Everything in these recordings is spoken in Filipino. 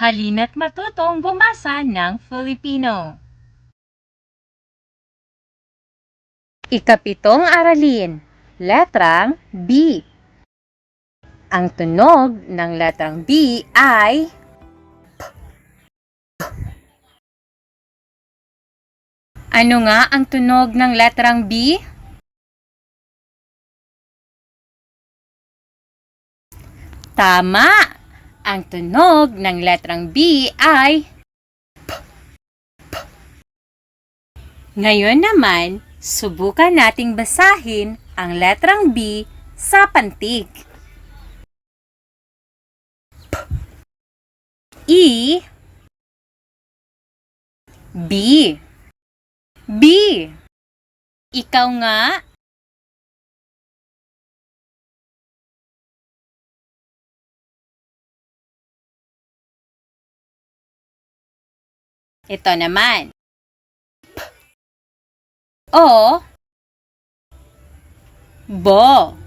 Halina't matutong bumasa ng Filipino. Ikapitong aralin, letrang B. Ang tunog ng letrang B ay. Ano nga ang tunog ng letrang B? Tama! Ang tunog ng letrang B ay P. P. Ngayon naman, subukan nating basahin ang letrang B sa pantig. P. E B B Ikaw nga Ito naman. O. Bo.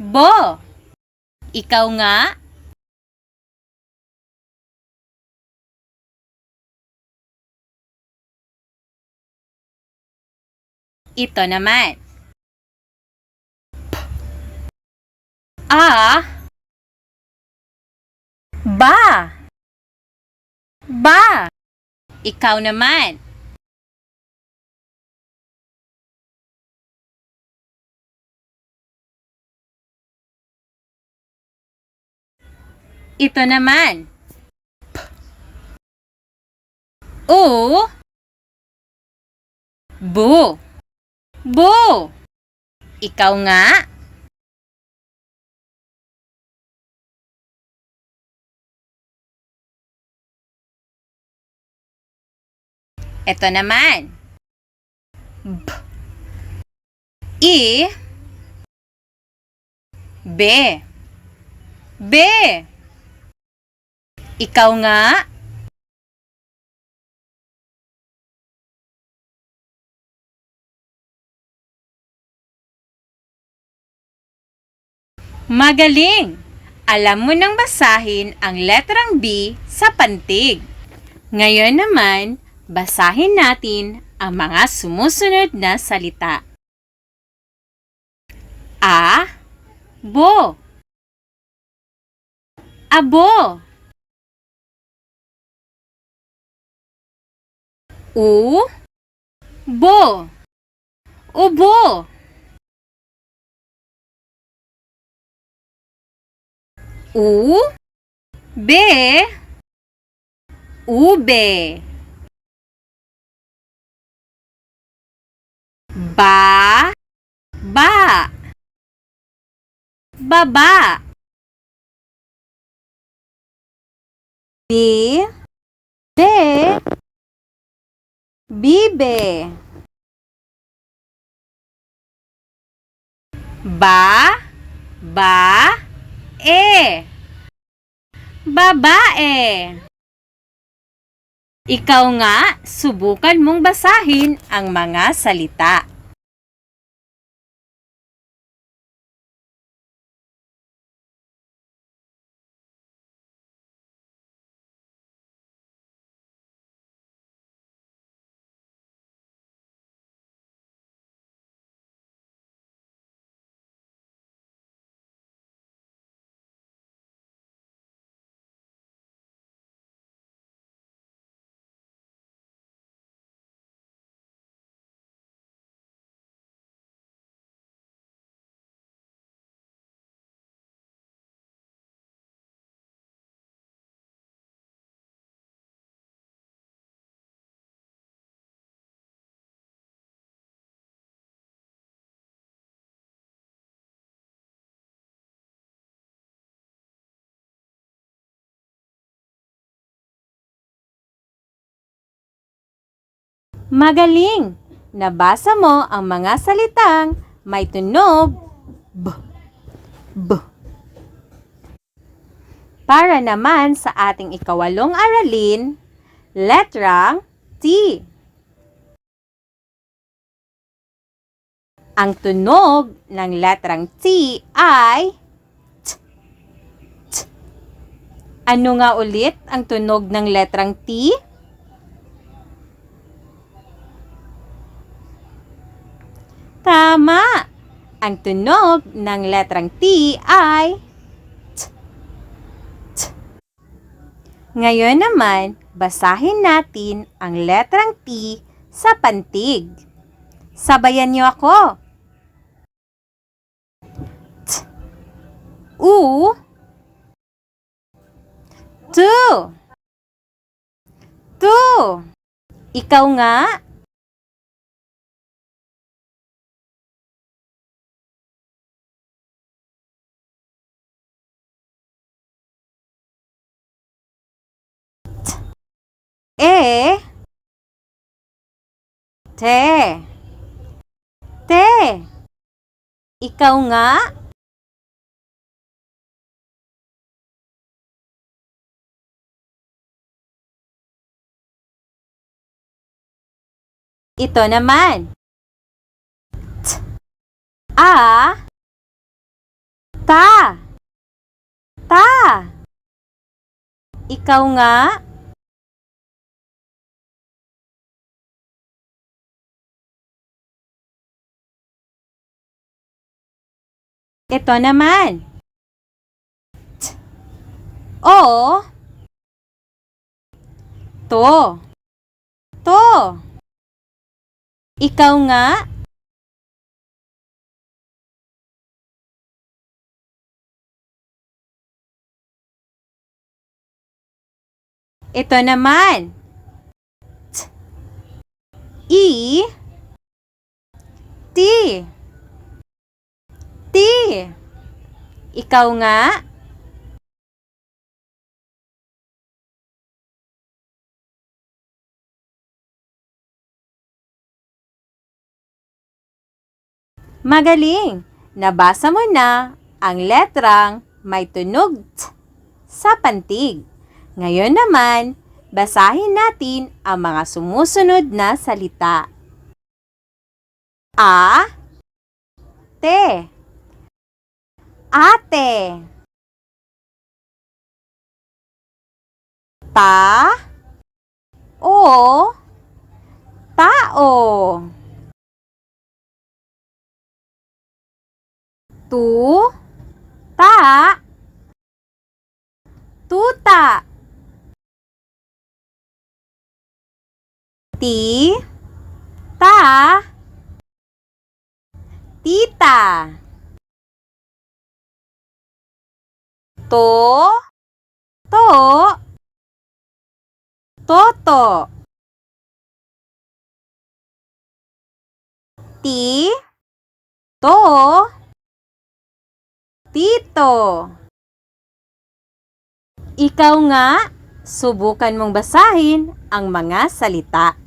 Bo. Ikaw nga. Ito naman. P. A. Ba. Ba. Ikaw naman. Ito naman. U. Bu. Bu. Ikaw nga. Ito naman. B. I. B. B. Ikaw nga. Magaling! Alam mo nang basahin ang letrang B sa pantig. Ngayon naman, basahin natin ang mga sumusunod na salita. A. Bo. Abo. U. Bo. Ubo. U. Be. Ube. Ba. Ba. Baba. Bi. Be. Bibe. Ba. Ba. E. Babae. Ikaw nga, subukan mong basahin ang mga salita. Magaling! Nabasa mo ang mga salitang may tunog B. B. Para naman sa ating ikawalong aralin, letrang T. Ang tunog ng letrang T ay T. T. Ano nga ulit ang tunog ng letrang T? Tama! Ang tunog ng letrang T ay T. T. Ngayon naman, basahin natin ang letrang T sa pantig. Sabayan niyo ako. T. U. Two. Two. Ikaw nga. E. Te. Te. Ikaw nga. Ito naman. T. A. Ta. Ta. Ikaw nga. Ito naman. T. O. To. To. Ikaw nga. Ito naman. T. I. T. T. Ikaw nga. Magaling! Nabasa mo na ang letrang may tunog T sa pantig. Ngayon naman, basahin natin ang mga sumusunod na salita. A. Te. Ate. Ta. O. Tao. Tu. Ta. Tuta. Ti. Ta. Tita. To. To. Toto. Ti. To. Tito. Ikaw nga, subukan mong basahin ang mga salita.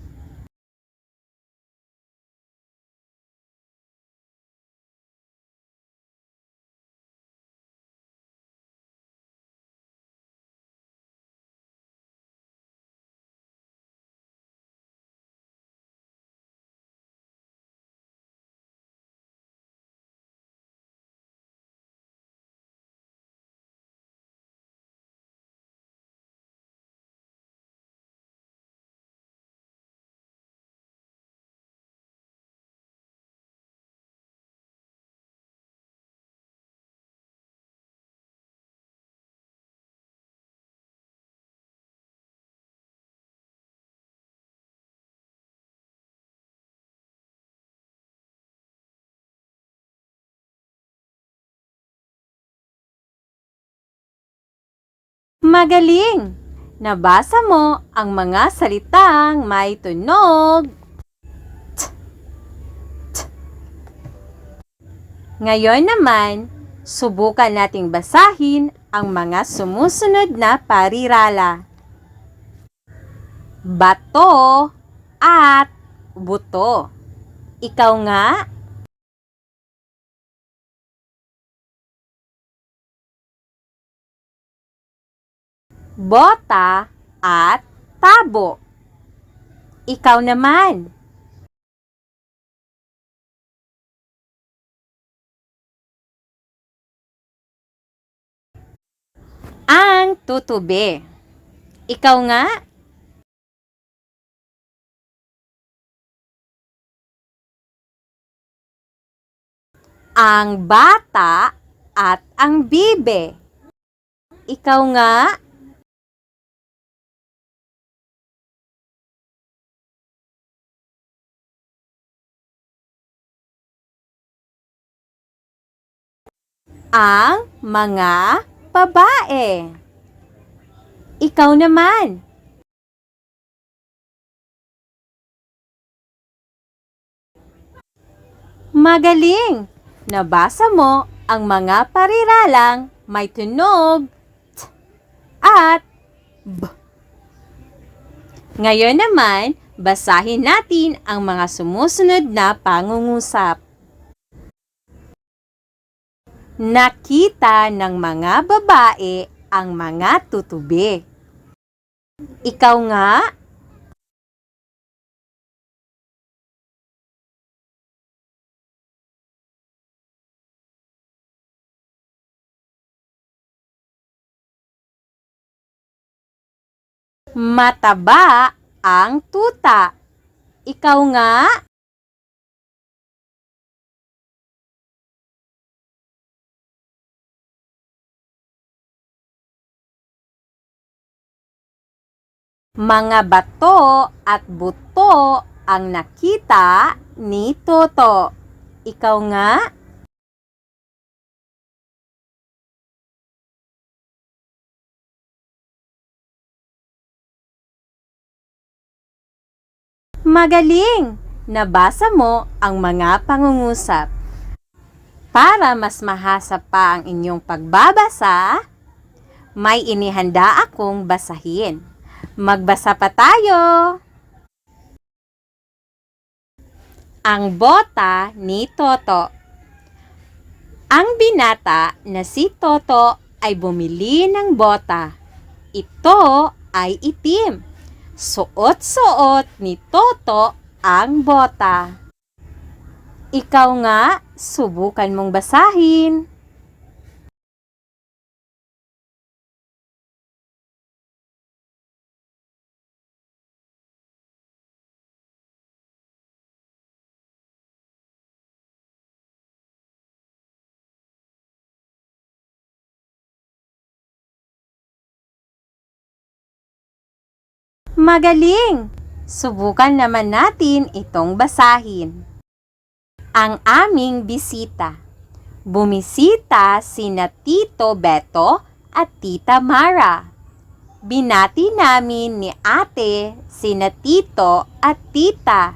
Magaling! Nabasa mo ang mga salitang may tunog. T. T. Ngayon naman, subukan nating basahin ang mga sumusunod na parirala. Bato at buto. Ikaw nga, bota at tabo. Ikaw naman. Ang tutube. Ikaw nga, ang bata at ang bibe. Ikaw nga, ang mga babae. Ikaw naman. Magaling! Nabasa mo ang mga pariralang may tunog t at b. Ngayon naman, basahin natin ang mga sumusunod na pangungusap. Nakita ng mga babae ang mga tutubi. Ikaw nga, mataba ang tuta. Ikaw nga, mga bato at buto ang nakita ni Toto. Ikaw nga, Magaling! Nabasa mo ang mga pangungusap. Para mas mahasa pa ang inyong pagbabasa, may inihanda akong basahin. Magbasa pa tayo! Ang bota ni Toto Ang binata na si Toto ay bumili ng bota. Ito ay itim. Suot-suot ni Toto ang bota. Ikaw nga, subukan mong basahin. Magaling! Subukan naman natin itong basahin. Ang aming bisita. Bumisita sina Tito Beto at Tita Mara. Binati namin ni ate sina Tito at Tita.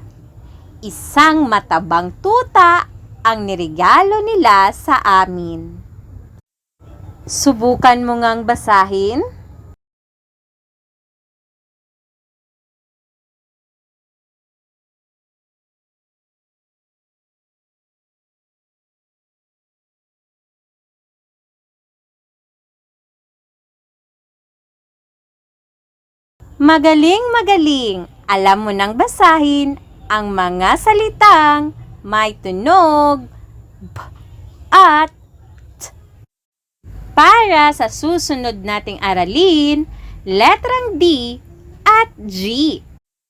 Isang matabang tuta ang nirigalo nila sa amin. Subukan mo ngang basahin? Magaling, magaling! Alam mo nang basahin ang mga salitang may tunog b at t. Para sa susunod nating aralin, letrang D at G.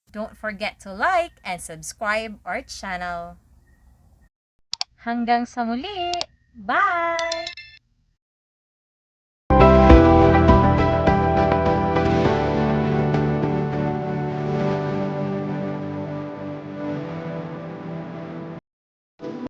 Don't forget to like and subscribe our channel. Hanggang sa muli! Bye!